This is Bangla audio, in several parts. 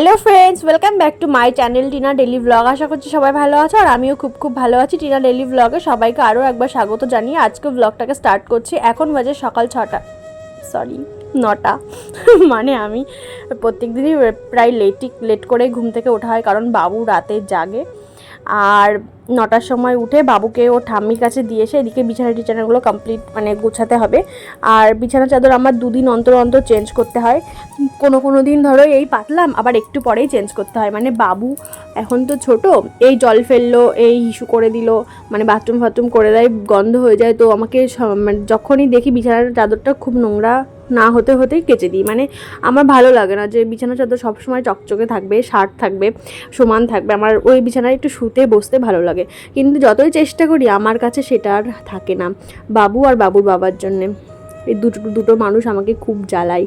Hello friends welcome back to my channel Tina daily blog আশা করছি সবাই ভালো আছো আর আমিও খুব খুব ভালো আছি। টিনা ডেলি ব্লগে সবাইকে আরও একবার স্বাগত জানিয়ে আজকে ব্লগটাকে স্টার্ট করছি। এখন বাজে সকাল ছটা। সরি নটা। মানে আমি প্রত্যেক দিনই প্রায় লেটই লেট করে ঘুম থেকে ওঠা হয় কারণ বাবু রাতে জাগে। আর নটার সময় উঠে বাবুকে ও ঠাম্মির কাছে দিয়ে এসে এদিকে বিছানা টিছানাগুলো কমপ্লিট মানে গোছাতে হবে। আর বিছানা চাদর আমার দুদিন অন্তর অন্তর চেঞ্জ করতে হয়। কোনো কোনো দিন ধরো এই পাতলাম, আবার একটু পরেই চেঞ্জ করতে হয়। মানে বাবু এখন তো ছোট, এই জল ফেলল, এই হিসু করে দিল মানে বাথরুম ফাথরুম করে দেয়, গন্ধ হয়ে যায়। তো আমাকে মানে যখনই দেখি বিছানার চাদরটা খুব নোংরা না হতে হতেই কেচে দিই। মানে আমার ভালো লাগে না যে বিছানা চাদর সবসময় চকচকে থাকবে, শার্ট থাকবে, সমান থাকবে। আমার ওই বিছানায় একটু শুতে, বসতে ভালো লাগে। কিন্তু যতই চেষ্টা করি, আমার কাছে সেটা আর থাকে না। বাবু আর বাবুর বাবার জন্যে। এই দুটো দুটো মানুষ আমাকে খুব জ্বালায়।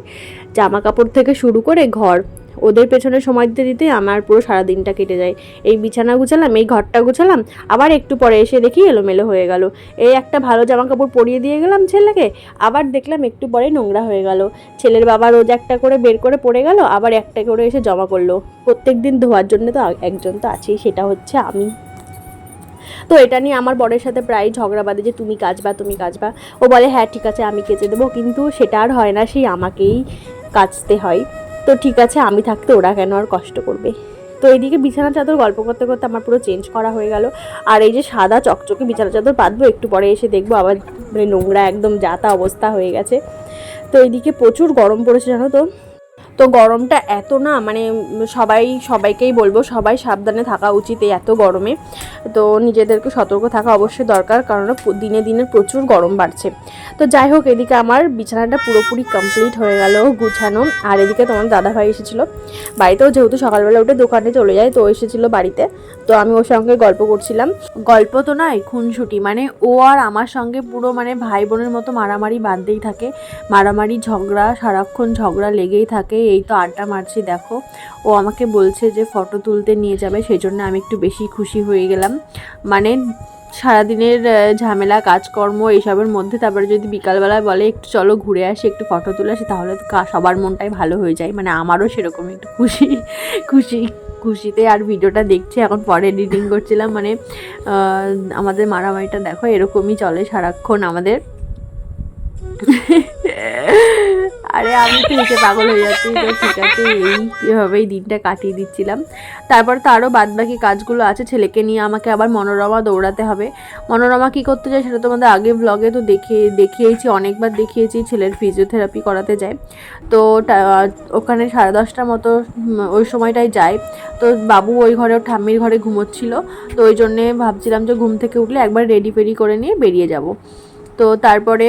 জামা কাপড় থেকে শুরু করে ঘর। ওদের পেছনে সময় দিতে দিতে আমার পুরো সারা দিনটা কেটে যায়। এই বিছানা গুছালাম, এই ঘরটা গুছালাম, আবার একটু পরে এসে দেখি এলোমেলো হয়ে গেল। এই একটা ভালো জামা কাপড় পরিয়ে দিয়ে গেলাম ছেলেকে, আবার দেখলাম একটু পরে নোংরা হয়ে গেল। ছেলের বাবা রোজ একটা করে বের করে পড়ে গেল, আবার একটা করে এসে জমা করল। প্রত্যেক দিন ধোয়ার জন্য তো একজন তো আছেই, সেটা হচ্ছে আমি। তো এটা নিয়ে আমার বরের সাথে প্রায় ঝগড়া বাঁধে যে, তুমি কাচবা তুমি কাচবা। ও বলে হ্যাঁ ঠিক আছে, আমি কেচে দেবো। কিন্তু সেটা আর হয় না, সেই আমাকেই কাচতে হয়। তো ঠিক আছে, আমি থাকতে ওরা কেন আর কষ্ট করবে? তো এইদিকে বিছানা চাদর গল্প করতে করতে আমার পুরো চেঞ্জ করা হয়ে গেল। আর এই যে সাদা চকচকে বিছানা চাদর পাতবো একটু পরে এসে দেখব আবার মানে নোংরা একদম যাতা অবস্থা হয়ে গেছে। তো এদিকে প্রচুর গরম পড়েছে জানো তো? তো গরমটা এত না মানে সবাই, সবাইকেই বলব, সবাই সাবধানে থাকা উচিত এই এত গরমে। তো নিজেদেরকে সতর্ক থাকা অবশ্যই দরকার কারণ দিনে দিনে প্রচুর গরম বাড়ছে। তো যাই হোক, এদিকে আমার বিছানাটা পুরোপুরি কমপ্লিট হয়ে গেল গুছানো। আর এদিকে তোমার দাদাভাই এসেছিল। বাড়িতেও যেহেতু সকালবেলা উঠে দোকানে চলে যায়, তো এসেছিল বাড়িতে। তো আমি ওর সঙ্গে গল্প করছিলাম। গল্প তো নয় খুনসুটি মানে ও আর আমার সঙ্গে পুরো মানে ভাই বোনের মতো মারামারি বাঁধতেই থাকে। মারামারি, ঝগড়া, সারাক্ষণ ঝগড়া লেগেই থাকে। এই তো আড্ডা মারছি, দেখো। ও আমাকে বলছে যে ফটো তুলতে নিয়ে যাবে, সেই জন্য আমি একটু বেশি খুশি হয়ে গেলাম। মানে সারাদিনের ঝামেলা, কাজকর্ম এইসবের মধ্যে, তারপরে যদি বিকালবেলায় বলে, একটু চলো ঘুরে আসি, একটু ফটো তুলে আসি, তাহলে সবার মনটাই ভালো হয়ে যায়। মানে আমারও সেরকম একটু খুশি খুশি, খুশিতে আর ভিডিওটা দেখছি। এখন পরে এডিটিং করছিলাম মানে আমাদের মারামারিটা দেখো, এরকমই চলে সারাক্ষণ আমাদের। আরে আমি তো হেসে পাগল হয়ে যাচ্ছি। তো ঠিক আছে, এই এইভাবেই দিনটা কাটিয়ে দিচ্ছিলাম। তারপর তো আরও বাদবাকি কাজগুলো আছে, ছেলেকে নিয়ে আমাকে আবার মনোরমা দৌড়াতে হবে। মনোরমা কী করতে যায় সেটা তোমাদের আগে ব্লগে তো দেখে, দেখিয়েছি, অনেকবার দেখিয়েছি, ছেলের ফিজিওথেরাপি করাতে যায়। তো ওখানে সাড়ে দশটার মতো ওই সময়টায় যায়। তো বাবু ওই ঘরে ঠাম্মির ঘরে ঘুমোচ্ছিল। তো ওই জন্যে ভাবছিলাম যে ঘুম থেকে উঠলে একবার রেডি ফেডি করে নিয়ে বেরিয়ে যাব। তো তারপরে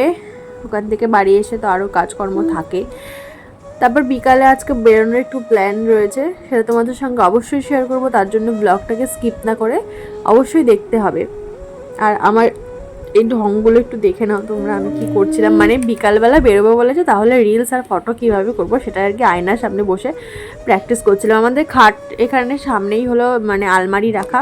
ওখান থেকে বাড়ি এসে তো আরও কাজকর্ম থাকে। তারপর বিকালে আজকে বেরোনোর একটু প্ল্যান রয়েছে, সেটা তোমাদের সঙ্গে অবশ্যই শেয়ার করব, তার জন্য ব্লগটাকে স্কিপ না করে অবশ্যই দেখতে হবে। আর আমার এই ঢংগুলো একটু দেখে নাও তোমরা, আমি কি করছিলাম। মানে বিকালবেলা বেরোবো বলেছে, তাহলে রিলস আর ফটো কীভাবে করব, সেটা আর কি আয়নার সামনে বসে প্র্যাকটিস করছিলাম। আমাদের খাট এখানে সামনেই হলো মানে আলমারি রাখা।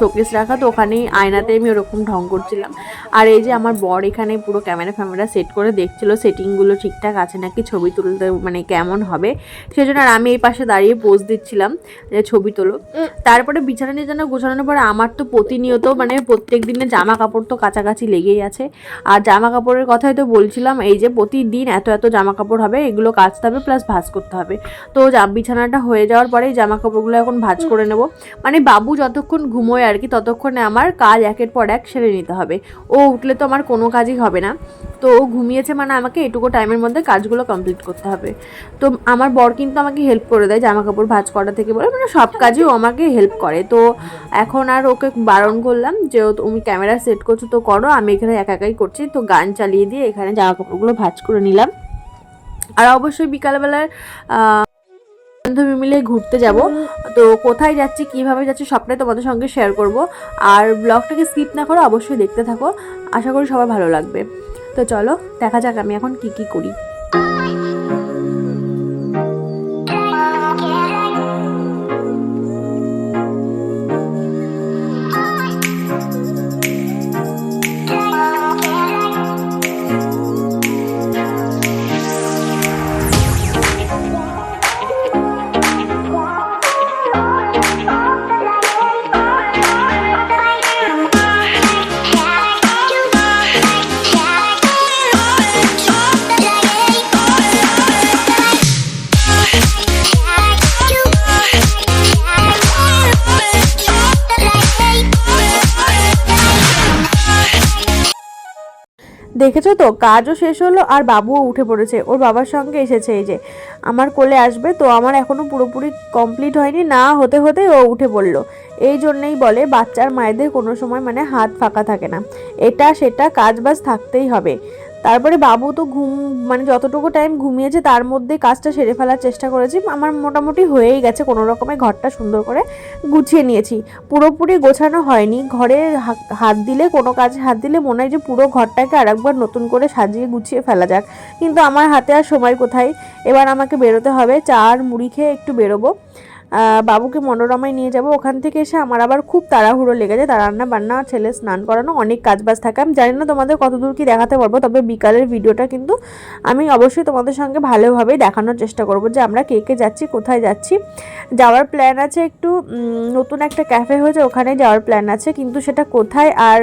শোকেস রাখা, তো ওখানেই আয়নাতে আমি ওরকম ঢং করছিলাম। আর এই যে আমার বর এখানে পুরো ক্যামেরা ফ্যামেরা সেট করে দেখছিল, সেটিংগুলো ঠিকঠাক আছে নাকি, ছবি তুলতে মানে কেমন হবে? সেই জন্য আর আমি এই পাশে দাঁড়িয়ে পোজ দিচ্ছিলাম, যে ছবি তোলো। তারপরে বিছানা নিয়ে গোছানোর পরে আমার তো প্রতিনিয়ত মানে প্রত্যেক দিনে জামা কাপড় তো কাছাকাছি লেগেই আছে। আর জামা কাপড়ের কথাই তো বলছিলাম, এই যে প্রতিদিন এত এত জামা কাপড় হবে, এগুলো কাচতে হবে প্লাস ভাজ করতে হবে। তো বিছানাটা হয়ে যাওয়ার পরে জামা কাপড়গুলো এখন ভাজ করে নেব। মানে বাবু যতক্ষণ ঘুমোয় আর কি, ততক্ষণে আমার কাজ একের পর এক সেরে নিতে হবে। ও উঠলে তো আমার কোনো কাজই হবে না। তো ও ঘুমিয়েছে মানে আমাকে এটুকু টাইমের মধ্যে কাজগুলো কমপ্লিট করতে হবে। তো আমার বর কিন্তু আমাকে হেল্প করে দেয় জামা কাপড় ভাজ করা থেকে বলে মানে সব কাজেও আমাকে হেল্প করে। তো এখন আর ওকে বারণ করলাম যে তুমি ক্যামেরা সেট করছ তো করো, আমি এখানে একা একাই করছি। তো গান চালিয়ে দিয়ে এখানে জামা কাপড়গুলো ভাজ করে নিলাম। আর অবশ্যই বিকালবেলার বান্ধবী মিলে ঘুরতে যাব। তো কোথায় যাচ্ছি, কীভাবে যাচ্ছি সবটাই তোমাদের সঙ্গে শেয়ার করব। আর ব্লগটাকে স্কিপ না করো অবশ্যই দেখতে থাকো। আশা করি সবার ভালো লাগবে। তো চলো, দেখা যাক আমি এখন কি কি করি। দেখেছ তো? কাজও শেষ হলো আর বাবুও উঠে পড়েছে। ওর বাবার সঙ্গে এসেছে এই যে। আমার কোলে আসবে, তো আমার এখনও পুরোপুরি কমপ্লিট হয়নি। না, হতে হতে ও উঠে পড়ল। এই জন্যেই বলে, বাচ্চার মায়েদের কোনো সময় মানে হাত ফাঁকা থাকে না। এটা সেটা, কাজ বাজ থাকতেই হবে। তারপরে বাবু তো ঘুম মানে যতটুকু টাইম ঘুমিয়েছে তার মধ্যে কাজটা সেরে ফেলার চেষ্টা করেছি। আমার মোটামুটি হয়েই গেছে, কোনো রকমে ঘরটা সুন্দর করে গুছিয়ে নিয়েছি। পুরোপুরি গোছানো হয়নি। ঘরে হাত দিলে, কোনো কাজে হাত দিলে মনে হয় যে পুরো ঘরটাকে আরেকবার নতুন করে সাজিয়ে গুছিয়ে ফেলা যাক। কিন্তু আমার হাতে আর সময় কোথায়? এবার আমাকে বেরোতে হবে। চা আর মুড়ি খেয়ে একটু বেরোবো। বাবুকে মনোরমায় নিয়ে যাব। ওখান থেকে এসে আমার আবার খুব তাড়াহুড়ো লেগে যায় তার রান্না বান্না ছেলে স্নান করানো, অনেক কাজ বাজ থাকে। আমি জানি না তোমাদের কতদূর কি দেখাতে পারব, তবে বিকালের ভিডিওটা কিন্তু আমি অবশ্যই তোমাদের সঙ্গে ভালোভাবেই দেখানোর চেষ্টা করব যে আমরা কে কে যাচ্ছি, কোথায় যাচ্ছি। যাওয়ার প্ল্যান আছে একটু নতুন একটা ক্যাফে হয়েছে, ওখানে যাওয়ার প্ল্যান আছে। কিন্তু সেটা কোথায় আর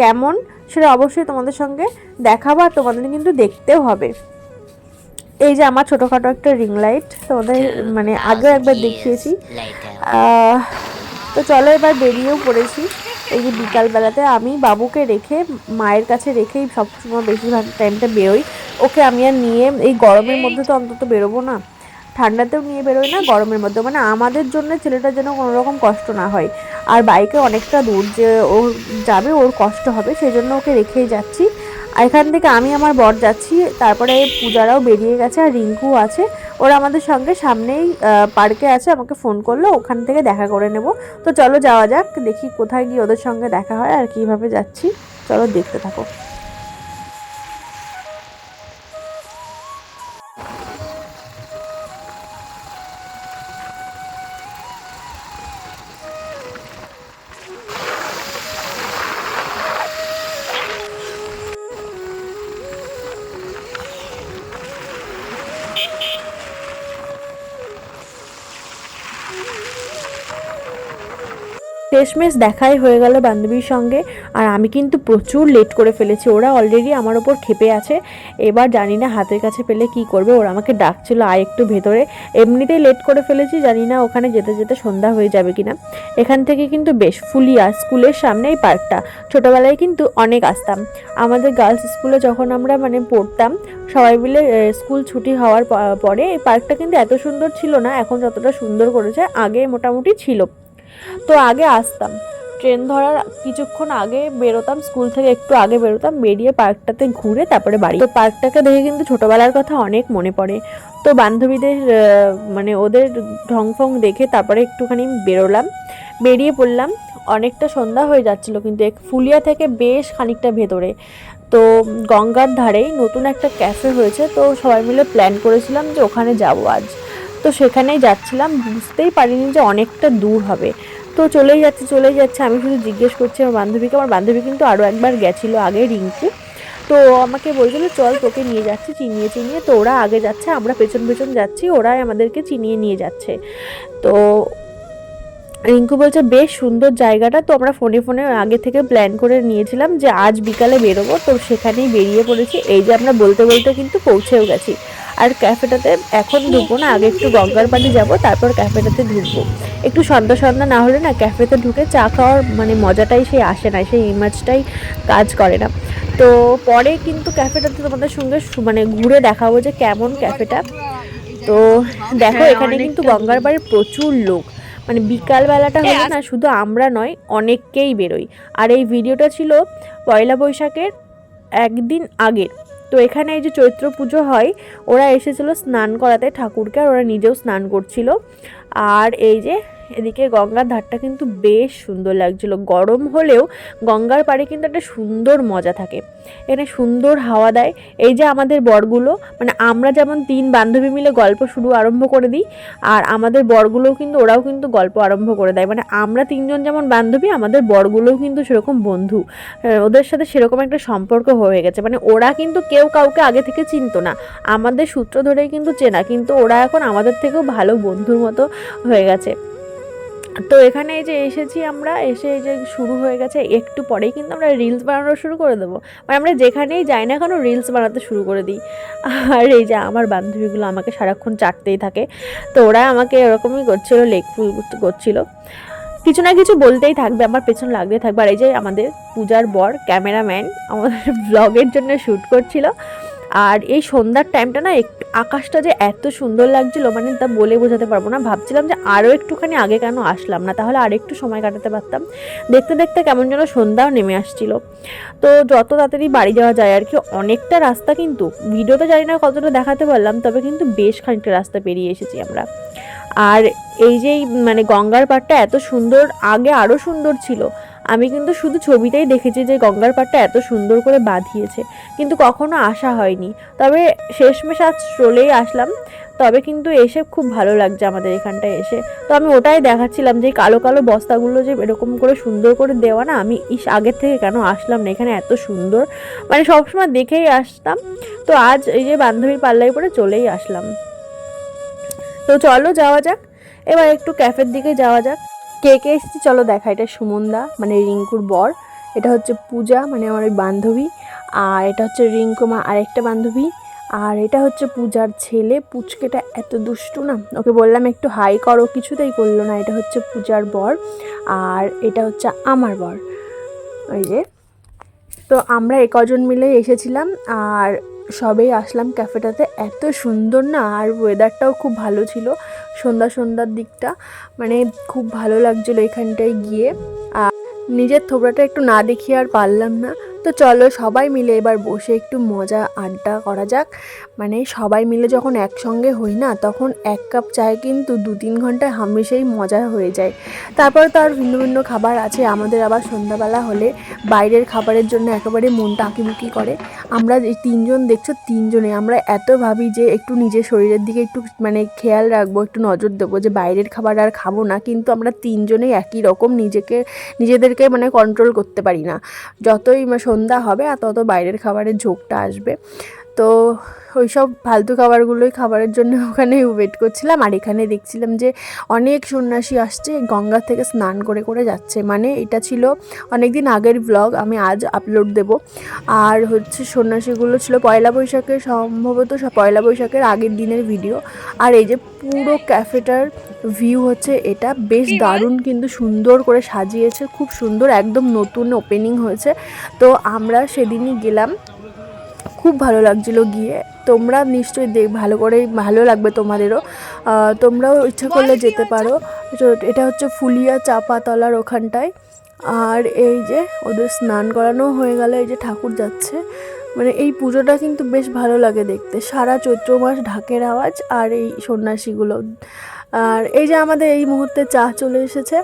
কেমন, সেটা অবশ্যই তোমাদের সঙ্গে দেখাবো আর তোমাদের কিন্তু দেখতেও হবে। এই যে আমার ছোটোখাটো একটা রিং লাইট তোমাদের মানে আগেও একবার দেখিয়েছি। তো চলো এবার বেরিয়েও পড়েছি। এই যে বিকালবেলাতে আমি বাবুকে রেখে, মায়ের কাছে রেখেই সবসময় বেশিরভাগ টাইমটা বেরোই। ওকে আমি আর নিয়ে, এই গরমের মধ্যে তো অন্তত বেরোবো না। ঠান্ডাতেও নিয়ে বেরোই না, গরমের মধ্যে। মানে আমাদের জন্য ছেলেটার যেন কোনো রকম কষ্ট না হয়। আর বাইকে অনেকটা দূর যে ও যাবে, ওর কষ্ট হবে সেই জন্য ওকে রেখেই যাচ্ছি। আর এখান থেকে আমি আমার বর যাচ্ছি, তারপরে পূজারাও বেরিয়ে গেছে আর রিঙ্কু আছে। ওরা আমাদের সঙ্গে সামনেই পার্কে আছে, আমাকে ফোন করল, ওখান থেকে দেখা করে নেব। তো চলো যাওয়া যাক, দেখি কোথায় গিয়ে ওদের সঙ্গে দেখা হয় আর কীভাবে যাচ্ছি। চলো দেখতে থাকো। শেষমেশ দেখাই হয়ে গেল বান্ধবীর সঙ্গে। আর আমি কিন্তু প্রচুর লেট করে ফেলেছি। ওরা অলরেডি আমার ওপর ক্ষেপে আছে। এবার জানি না হাতের কাছে পেলে কি করবে। ওরা আমাকে ডাকছিল, আয় একটু ভেতরে। এমনিতেই লেট করে ফেলেছি, জানি না ওখানে যেতে যেতে সন্ধ্যা হয়ে যাবে কিনা। এখান থেকে কিন্তু বেশ ফুলিয়া স্কুলের সামনেই পার্কটা। ছোটোবেলায় কিন্তু অনেক আসতাম। আমাদের গার্লস স্কুলে যখন আমরা মানে পড়তাম, সবাই মিলে স্কুল ছুটি হওয়ার পরে এই পার্কটা কিন্তু এত সুন্দর ছিল না, এখন যতটা সুন্দর করেছে, আগে মোটামুটি ছিল। তো আগে আসতাম। ট্রেন ধরার কিছুক্ষণ আগে বেরোতাম, স্কুল থেকে একটু আগে বেরোতাম, বেরিয়ে পার্কটাতে ঘুরে তারপরে বাড়ি। তো পার্কটাকে দেখে কিন্তু ছোটোবেলার কথা অনেক মনে পড়ে। তো বান্ধবীদের মানে ওদের ঢং ফং দেখে তারপরে একটুখানি বেরোলাম। বেরিয়ে পড়লাম। অনেকটা সন্ধ্যা হয়ে যাচ্ছিল কিন্তু এক ফুলিয়া থেকে বেশ খানিকটা ভেতরে। তো গঙ্গার ধারেই নতুন একটা ক্যাফে হয়েছে। তো সবাই মিলে প্ল্যান করেছিলাম যে ওখানে যাব আজ। তো সেখানেই যাচ্ছিলাম, বুঝতেই পারিনি যে অনেকটা দূর হবে। তো চলেই যাচ্ছে চলেই যাচ্ছে। আমি শুধু জিজ্ঞেস করছি আমার বান্ধবীকে, আমার বান্ধবী কিন্তু আরও একবার গেছিল আগে রিঙ্কু। তো আমাকে বলছিল, চল তোকে নিয়ে যাচ্ছি, চিনিয়ে চিনিয়ে। তো ওরা আগে যাচ্ছে, আমরা পেছন পেছন যাচ্ছি, ওরাই আমাদেরকে চিনিয়ে নিয়ে যাচ্ছে। তো রিঙ্কু বলছে, বেশ সুন্দর জায়গাটা। তো আমরা ফোনে ফোনে আগে থেকে প্ল্যান করে নিয়েছিলাম যে আজ বিকালে বেরোবো। তো সেখানেই বেরিয়ে পড়েছি। এই যে আমরা বলতে বলতে কিন্তু পৌঁছেও গেছি। আর ক্যাফেটাতে এখন ঢুকবো না আগে একটু গঙ্গার পাড়ে যাব তারপর ক্যাফেটাতে ঢুকবো। একটু সন্ধ্যা সন্ধ্যা না হলে না ক্যাফেতে ঢুকে চা খাওয়ার মানে মজাটাই সেই আসে না সেই ইমেজটাই কাজ করে না। তো পরে কিন্তু ক্যাফেটাতে তোমাদের সঙ্গে মানে ঘুরে দেখাবো যে কেমন ক্যাফেটা। তো দেখো এখানে কিন্তু গঙ্গার বাড়ির প্রচুর লোক। মানে বিকাল বেলাটা হলে না শুধু আমরা নয় অনেককেই বেরোই। আর এই ভিডিওটা ছিল পয়লা বৈশাখের একদিন আগের। তো এখানে এই যে চৈত্র পুজো হয়, ওরা এসেছিল স্নান করাতে ঠাকুরকে আর ওরা নিজেও স্নান করছিল। আর এই যে এদিকে গঙ্গার ধারটা কিন্তু বেশ সুন্দর লাগছিল। গরম হলেও গঙ্গার পাড়ে কিন্তু একটা সুন্দর মজা থাকে। এখানে সুন্দর হাওয়া দেয়। এই যে আমাদের বরগুলো মানে আমরা যেমন তিন বান্ধবী মিলে গল্প শুরু আরম্ভ করে দিই, আর আমাদের বরগুলোও কিন্তু ওরাও কিন্তু গল্প আরম্ভ করে দেয়। মানে আমরা তিনজন যেমন বান্ধবী, আমাদের বরগুলোও কিন্তু সেরকম বন্ধু। ওদের সাথে সেরকম একটা সম্পর্ক হয়ে গেছে। মানে ওরা কিন্তু কেউ কাউকে আগে থেকে চিনতো না। আমাদের সূত্র ধরেই কিন্তু চেনা, কিন্তু ওরা এখন আমাদের থেকেও ভালো বন্ধুর মতো হয়ে গেছে। তো এখানে এই যে এসেছি আমরা, এসে এই যে শুরু হয়ে গেছে একটু পরেই কিন্তু আমরা রিলস বানানো শুরু করে দেবো। মানে আমরা যেখানেই যাই না কেন রিলস বানাতে শুরু করে দিই। আর এই যে আমার বান্ধবীগুলো আমাকে সারাক্ষণ চাটতেই থাকে, তো ওরা আমাকে এরকমই করছিল লেগ ফুল করছিল। কিছু না কিছু বলতেই থাকবে, আমার পেছন লাগতে থাকবে। আর এই যে আমাদের পূজার বর ক্যামেরাম্যান আমাদের ব্লগের জন্য শ্যুট করছিল। আর এই সন্ধ্যার টাইমটা না একটু, আকাশটা যে এত সুন্দর লাগছিল মানে তা বলে বোঝাতে পারব না। ভাবছিলাম যে আরও একটুখানি আগে কেন আসলাম না, তাহলে আর একটু সময় কাটাতে পারতাম। দেখতে দেখতে কেমন যেন সন্ধ্যাও নেমে আসছিল। তো যত তাড়াতাড়ি বাড়ি যাওয়া যায় আর কি, অনেকটা রাস্তা কিন্তু, ভিডিওতে জানি না কতটা দেখাতে পারলাম, তবে কিন্তু বেশ খানিকটা রাস্তা পেরিয়ে এসেছি আমরা। আর এই যে মানে গঙ্গার পাড়টা এত সুন্দর, আগে আরও সুন্দর ছিল আমি কিন্তু শুধু ছবিতেই দেখেছি যে গঙ্গার পাড়টা এত সুন্দর করে বাঁধিয়েছে। কিন্তু কখনো আসা হয়নি। তবে শেষমেশ আজ চলেই আসলাম। তবে কিন্তু এসে খুব ভালো লাগছে আমাদের এখানটায় এসে। তো আমি ওটাই দেখাচ্ছিলাম যে কালো কালো বস্তাগুলো যে এরকম করে সুন্দর করে দেওয়া না, আমি ইস, আগের থেকে কেন আসলাম না? এখানে এত সুন্দর। মানে সবসময় দেখেই আসতাম। তো আজ এই যে বান্ধবীর পাল্লায় পরে চলেই আসলাম। তো চলো যাওয়া যাক। এবার একটু ক্যাফের দিকে যাওয়া যাক। কে কে এসেছি? চলো দেখা, এটা সুমনদা মানে রিঙ্কুর বর। এটা হচ্ছে পূজা মানে আমার ওই বান্ধবী। আর এটা হচ্ছে রিঙ্কু মা, আরেকটা বান্ধবী। আর এটা হচ্ছে পূজার ছেলে। পুচকেটা এত দুষ্টু না? ওকে বললাম, একটু হাই করো, কিছুতেই করল না। এটা হচ্ছে পূজার বর। আর এটা হচ্ছে আমার বর। ওই যে। তো আমরা এ কজন মিলে এসেছিলাম। আর সবেই আসলাম ক্যাফেটাতে। এত সুন্দর না? আর ওয়েদারটাও খুব ভালো ছিল। সন্ধ্যা সন্ধ্যার দিকটা মানে খুব ভালো লাগছিল এখানটায় গিয়ে। আর নিজের থোবড়াটা একটু না দেখিয়ে আর পারলাম না। তো চলো সবাই মিলে এবার বসে একটু মজা আড্ডা করা যাক। মানে সবাই মিলে যখন একসঙ্গে হই না, তখন এক কাপ চায় কিন্তু দু তিন ঘন্টায় হামেশাই মজা হয়ে যায়। তারপর তো আর ভিন্ন ভিন্ন খাবার আছে, আমাদের আবার সন্ধ্যাবেলা হলে বাইরের খাবারের জন্য একেবারে মনটা আঁকিবুকি করে। আমরা এই তিনজন দেখছ, তিনজনে আমরা এত ভাবি যে একটু নিজের শরীরের দিকে একটু মানে খেয়াল রাখব, একটু নজর দেবো যে বাইরের খাবার আর খাব না, কিন্তু আমরা তিনজনেই একই রকম নিজেকে, নিজেদেরকে মানে কন্ট্রোল করতে পারি না। যতই সন্ধ্যা হবে আর তত বাইরের খাবারের ঝোঁকটা আসবে। তো ওই সব ফালতু খাবারগুলোই খাবারের জন্য ওখানে ওয়েট করছিলাম। আর এখানে দেখছিলাম যে অনেক সন্ন্যাসী আসছে, গঙ্গা থেকে স্নান করে করে যাচ্ছে। মানে এটা ছিল অনেক দিন আগের ব্লগ আমি আজ আপলোড দেব। আর হচ্ছে সন্ন্যাসীগুলো ছিল পয়লা বৈশাখের সম্ভবত পয়লা বৈশাখের আগের দিনের ভিডিও আর এই যে পুরো ক্যাফেটার ভিউ হচ্ছে এটা। বেশ দারুণ কিন্তু সুন্দর করে সাজিয়েছে, খুব সুন্দর, একদম নতুন ওপেনিং হয়েছে। তো আমরা সেদিনই গেলাম। খুব ভালো লাগছিল গিয়ে। তোমরা নিশ্চয়ই দেখ ভালো করেই ভালো লাগবে তোমাদেরও। তোমরাও ইচ্ছা করলে যেতে পারো। এটা হচ্ছে ফুলিয়া চাপাতলার ওখানটায়। আর এই যে ওদের স্নান করানো হয়ে গেলে এই যে ঠাকুর যাচ্ছে। মানে এই পুজোটা কিন্তু বেশ ভালো লাগে দেখতে। সারা চৈত্র মাস ঢাকের আওয়াজ আর এই সন্ন্যাসীগুলো। আর এই যে আমাদের এই মুহূর্তে চা চলে এসেছে,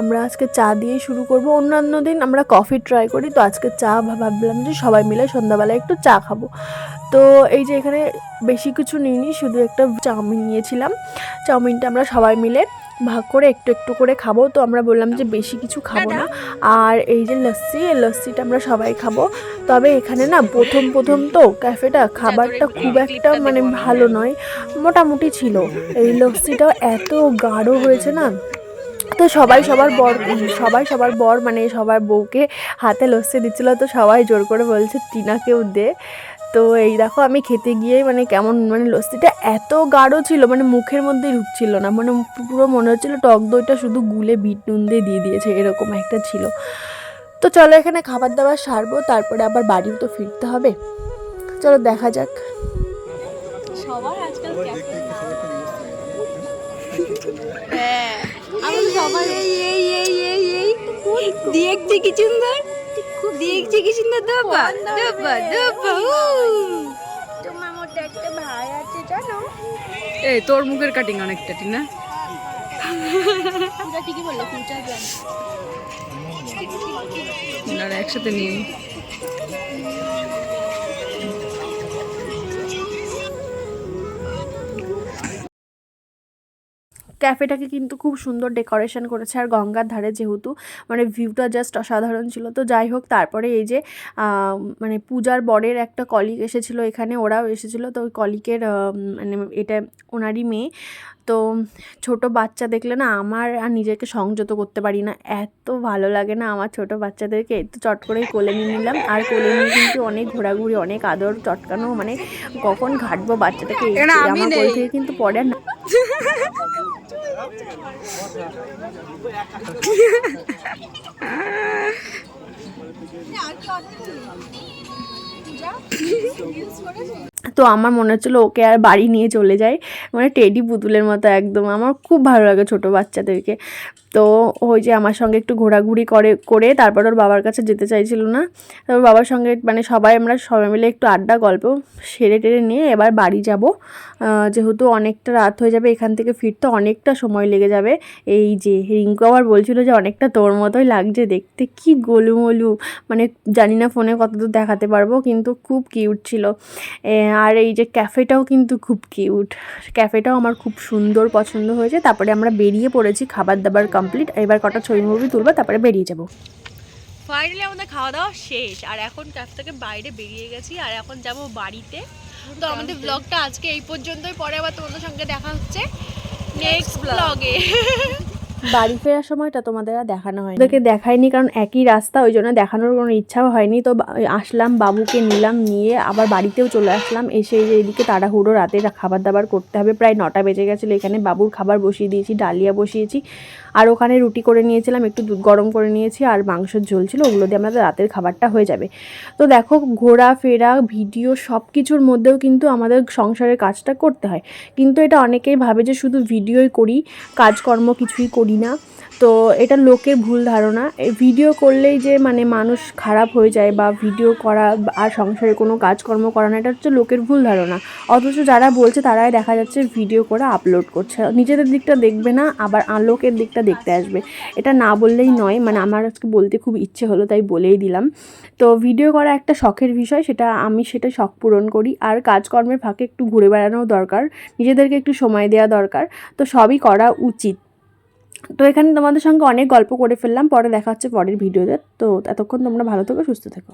আমরা আজকে চা দিয়ে শুরু করব। অন্যান্য দিন আমরা কফি ট্রাই করি, তো আজকে চা ভাবলাম যে সবাই মিলে সন্ধ্যাবেলায় একটু চা খাব। তো এই যে এখানে বেশি কিছু নিইনি, শুধু একটা চাউমিন নিয়েছিলাম। চাউমিনটা আমরা সবাই মিলে ভাগ করে একটু একটু করে খাব। তো আমরা বললাম যে বেশি কিছু খাব না। আর এই যে লস্যি, এই লস্যিটা আমরা সবাই খাব। তবে এখানে না প্রথম প্রথম তো ক্যাফেটা খাবারটা খুব একটা মানে ভালো নয়, মোটামুটি ছিল। এই লস্যিটাও এত গাঢ় হয়েছে না। তো সবাই সবার বর, সবাই সবার বর মানে সবার বউকে হাতে লস্যি দিচ্ছিল। তো সবাই জোর করে বলছে, টিনাকেও দে। তো এই দেখো আমি খেতে গিয়ে মানে কেমন মানে লস্যিটা এত গাঢ় ছিল মানে মুখের মধ্যে ঢুকছিল না। মানে পুরো মনে হচ্ছিল টক দইটা শুধু গুলে বিট নুন দিয়ে দিয়ে দিয়েছে এরকম একটা ছিল। তো চলো এখানে খাবার দাবার সারবো তারপরে আবার বাড়িও তো ফিরতে হবে। চলো দেখা যাক। সবার আজকাল হ্যাঁ আমরা সবাই এই এই এই এই এই দেখছি কি সুন্দর? দেখছি কি সুন্দর দবা দবা দবা তোমার মধ্যে একটা ভাই আছে। এই তোর মুখের কাটিং অনেকটা ঠিক না একসাথে নিয়ে ক্যাফেটাকে কিন্তু খুব সুন্দর ডেকোরেশন করেছে আর গঙ্গার ধারে যেহেতু মানে ভিউটা জাস্ট অসাধারণ ছিল। তো যাই হোক তারপরে এই যে মানে পূজার বরের একটা কলিগ এসেছিল এখানে ওরাও এসেছিল। তো ওই কলিকের মানে এটা ওনারই মেয়ে। তো ছোট বাচ্চা দেখলে না আমার আর নিজেকে সংযত করতে পারি না। এত ভালো লাগে না আমার ছোট বাচ্চাদেরকে। তো চট করেই কোলে নিয়ে নিলাম। আর কোলে নিয়ে কিন্তু অনেক ঘোরাঘুরি অনেক আদর চটকানো মানে কখন ঘাটবো বাচ্চাটাকে? আমার কোল। থেকে কিন্তু পরে না। তো আমার মনে হচ্ছিল ওকে আর বাড়ি নিয়ে চলে যায় মানে টেডি পুতুলের মতো একদম। আমার খুব ভালো লাগে ছোট বাচ্চাদেরকে। তো ওই যে আমার সঙ্গে একটু ঘোরাঘুরি করে করে তারপর ওর বাবার কাছে যেতে চাইছিল না। তারপর বাবার সঙ্গে মানে সবাই আমরা সবাই মিলে একটু আড্ডা, গল্প সেরে টেরে নিয়ে এবার বাড়ি যাব। যেহেতু অনেকটা রাত হয়ে যাবে, এখান থেকে ফিরতে অনেকটা সময় লেগে যাবে। এই যে রিঙ্কু আবার বলছিল যে অনেকটা তোর মতোই লাগছে দেখতে, কি গোলুমলু। মানে জানি না ফোনে কতদূর দেখাতে পারব, কিন্তু খুব কিউট ছিল। আর এই যে ক্যাফেটাও কিন্তু খুব কিউট। ক্যাফেটাও আমার খুব সুন্দর পছন্দ হয়েছে। তারপরে আমরা বেরিয়ে পড়েছি খাবার দাবার কমপ্লিট এবার কটা ছবি মুভি তুলবো তারপরে বেরিয়ে যাব। ফাইনালি আমাদের খাওয়া দাওয়া শেষ। আর এখন ক্যাফ থেকে বাইরে বেরিয়ে গেছি আর এখন যাব বাড়িতে। তো আমাদের ব্লগটা আজকে এই পর্যন্তই। পরে আবার তোমাদের সঙ্গে দেখা হচ্ছে নেক্সট ব্লগে বাড়ি ফেরার সময়টা তোমাদের আর দেখানো হয়নি। ওদেরকে দেখায়নি কারণ একই রাস্তা ওই জন্য দেখানোর কোনো ইচ্ছাও হয়নি। তো আসলাম বাবুকে নিলাম নিয়ে আবার বাড়িতেও চলে আসলাম। এসে যে এদিকে তাড়াহুড়ো রাতে খাবার দাবার করতে হবে। প্রায় নটা বেজে গেছিল এখানে বাবুর খাবার বসিয়ে দিয়েছি ডালিয়া বসিয়েছি। আর ওখানে রুটি করে নিয়েছিলাম, একটু দুধ গরম করে নিয়েছি আর মাংসের ঝোল ছিল ওগুলো দিয়ে আমাদের রাতের খাবারটা হয়ে যাবে। তো দেখো ঘোরাফেরা, ভিডিও সব কিছুর মধ্যেও কিন্তু আমাদের সংসারের কাজটা করতে হয়। কিন্তু এটা অনেকেই ভাবে যে শুধু ভিডিওই করি, কাজকর্ম কিছুই করি না। তো এটা লোকের ভুল ধারণা। ভিডিও করলেই যে মানে মানুষ খারাপ হয়ে যায় বা ভিডিও করা আর সংসারে কোনো কাজকর্ম করা না, এটা হচ্ছে লোকের ভুল ধারণা। অথচ যারা বলছে তারাই দেখা যাচ্ছে ভিডিও করে আপলোড করছে। নিজেদের দিকটা দেখবে না, আবার লোকের দিকটা দেখতে আসবে। এটা না বললেই নয় মানে আমার আজকে বলতে খুব ইচ্ছে হলো তাই বলেই দিলাম। তো ভিডিও করা একটা শখের বিষয়, সেটা আমি সেটা শখ পূরণ করি। আর কাজকর্মের ফাঁকে একটু ঘুরে বেড়ানোও দরকার, নিজেদেরকে একটু সময় দেওয়া দরকার। তো সবই করা উচিত। তো এখানে তোমাদের সঙ্গে অনেক গল্প করে ফেললাম, পরে দেখা হচ্ছে পরের ভিডিওতে। তো এতক্ষণ তোমরা ভালো থেকো, সুস্থ থেকো।